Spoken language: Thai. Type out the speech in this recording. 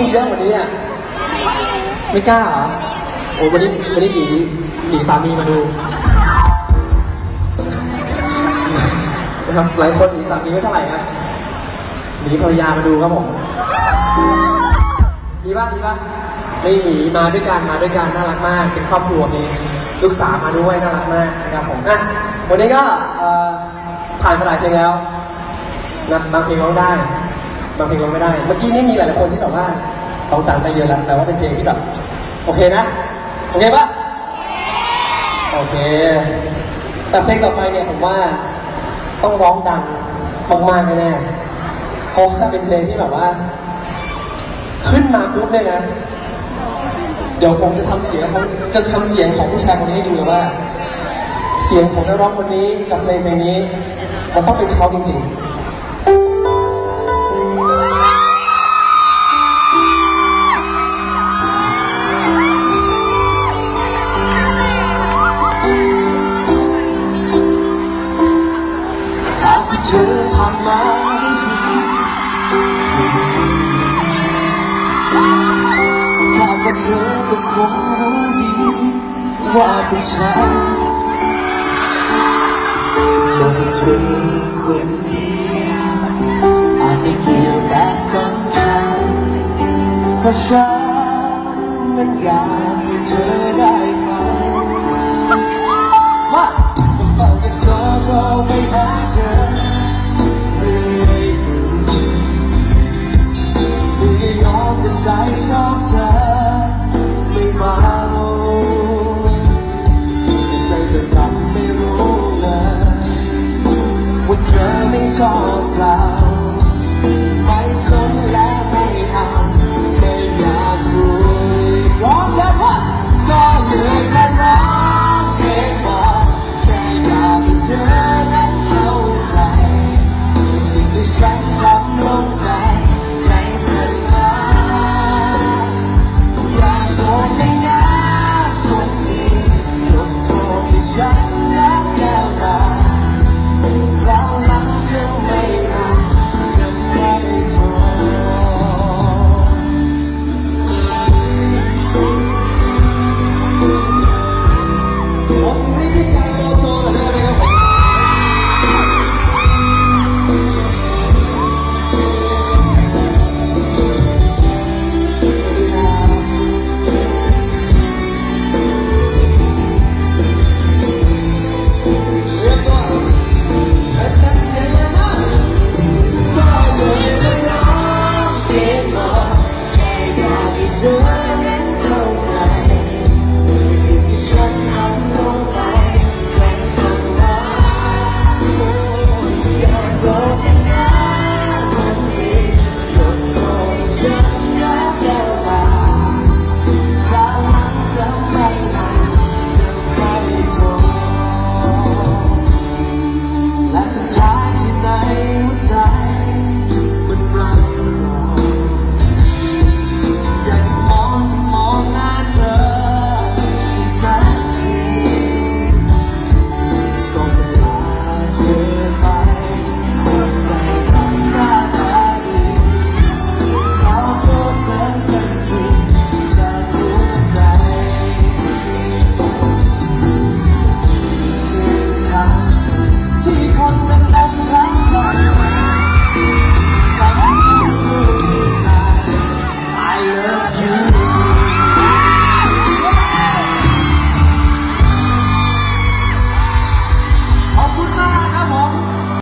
มีเยอะกว่านี้อะไม่กล้าเหรอโอ้วันนี้วันนี้หนีหนีสามีมาดูนะครับหลายคนหนีสามีไม่เท่าไหร่ครับหนีภรรยามาดูครับผมดีป่ะดีป่ะไม่หนีมาด้วยกันมาด้วยกันน่ารักมาก เป็นครอบครัวมีลูกสาวมาด้วยน่ารักมากนะครับผมอะวันนี้ก็เอ่อผ่านมาหลายเพลงแล้วนะบางเพลงร้องได้ บางเพลงร้องไม่ได้ เมื่อกี้นี้มีหลายคนที่แบบว่าร้องตามได้เยอะแล้วแต่ว่าเป็นเพลงที่แบบ โอเคนะ โอเคปะโอเค แต่เพลงต่อไปเนี่ยผมว่าต้องร้องดังมากๆแน่ๆเพราะว่าเป็นเพลงที่แบบว่า ขึ้นมาปุ๊บเนี่ยนะ เดี๋ยวผมจะทำเสียงเขาจะทำเสียงของผู้ชายคนนี้ให้ดูเลยว่า เสียงของนักร้องคนนี้กับเพลงเพลงนี้ มันต้องเป็นเขาจริงๆ ธอผ่านมาได้ดีถ้าว่าเธอก็คงรู้ดี ว่าเป็นฉันแต่เธอคนเดียวอาจไม่เกี่ยวแต่สำคัญเพราะฉันมันอยากให้เธอ ชอบเธอไม่เบาใจจะกลับไม่รู้เลยว่าเธอไม่ชอบเรา every time.